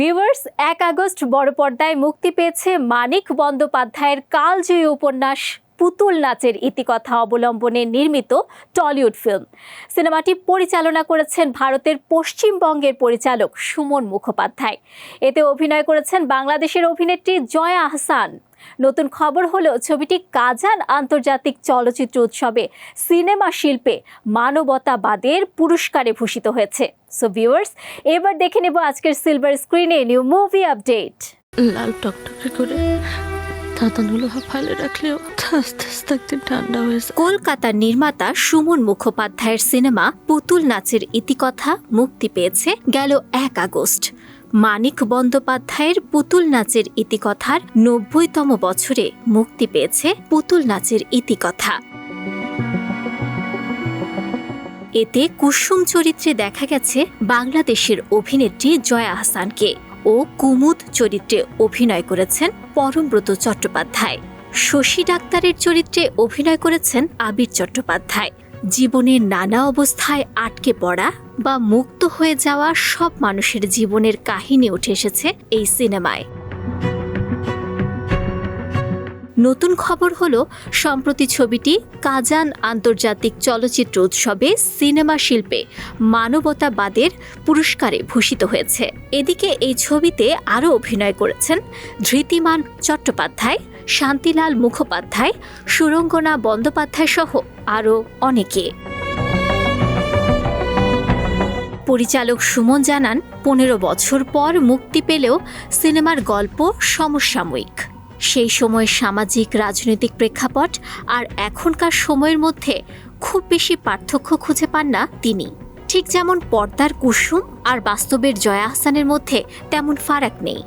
Viewers, এক August বড় পর্দায় মুক্তি পেয়েছে মানিক বন্দ্যোপাধ্যায়ের কালজয়ী উপন্যাস পুতুল নাচের ইতিকথা অবলম্বনে নির্মিত টলিউড ফিল্ম। সিনেমাটি পরিচালনা করেছেন ভারতের পশ্চিমবঙ্গের পরিচালক সুমন মুখোপাধ্যায়। এতে অভিনয় করেছেন বাংলাদেশের অভিনেত্রী জয়া আহসান নতুন খবর হলো ছবিটি কাজান আন্তর্জাতিক চলচ্চিত্র উৎসবে সিনেমা শিল্পে মানবতাবাদের পুরস্কারে ভূষিত হয়েছে। সো ভিউয়ার্স এবার দেখে নেব আজকের সিলভার স্ক্রিনে নিউ মুভি আপডেট লাল টকটকে করে ধাতানো লোহা ফালে রাখলেও আস্তে আস্তে একদিন ঠান্ডা হয়ে যায়। কলকাতার নির্মাতা সুমন মুখোপাধ্যায়ের সিনেমা পুতুল নাচের ইতিকথা মুক্তি পেয়েছে গেল এক আগস্ট। মানিক বন্দ্যোপাধ্যায়ের পুতুল নাচের ইতিকথার নব্বইতম বছরে মুক্তি পেয়েছে পুতুল নাচের ইতিকথা। এতে কুসুম চরিত্রে দেখা গেছে বাংলাদেশের অভিনেত্রী জয়া আহসানকে ও কুমুদ চরিত্রে অভিনয় করেছেন পরমব্রত চট্টোপাধ্যায়। শশী ডাক্তারের চরিত্রে অভিনয় করেছেন আবির চট্টোপাধ্যায়। জীবনের নানা অবস্থায় আটকে পড়া বা মুক্ত হয়ে যাওয়া সব মানুষের জীবনের কাহিনী উঠে এসেছে এই সিনেমায়। নতুন খবর হলো, সম্প্রতি ছবিটি কাজান আন্তর্জাতিক চলচ্চিত্র উৎসবে সিনেমা শিল্পে মানবতাবাদের পুরস্কারে ভূষিত হয়েছে। এদিকে এই ছবিতে আরও অভিনয় করেছেন ধৃতিমান চট্টোপাধ্যায় শান্তিলাল মুখোপাধ্যায়, সুরঙ্গনা বন্দ্যোপাধ্যায় সহ আরও অনেকে। পরিচালক সুমন জানান, পনেরো বছর পর মুক্তি পেলেও সিনেমার গল্প সমসাময়িক। সেই সময় সামাজিক, রাজনৈতিক প্রেক্ষাপট আর এখনকার সময়ের মধ্যে খুব বেশি পার্থক্য খুঁজে পান না তিনি। ঠিক যেমন পর্দার কুসুম আর বাস্তবের জয়া আহসানের মধ্যে তেমন ফারাক নেই।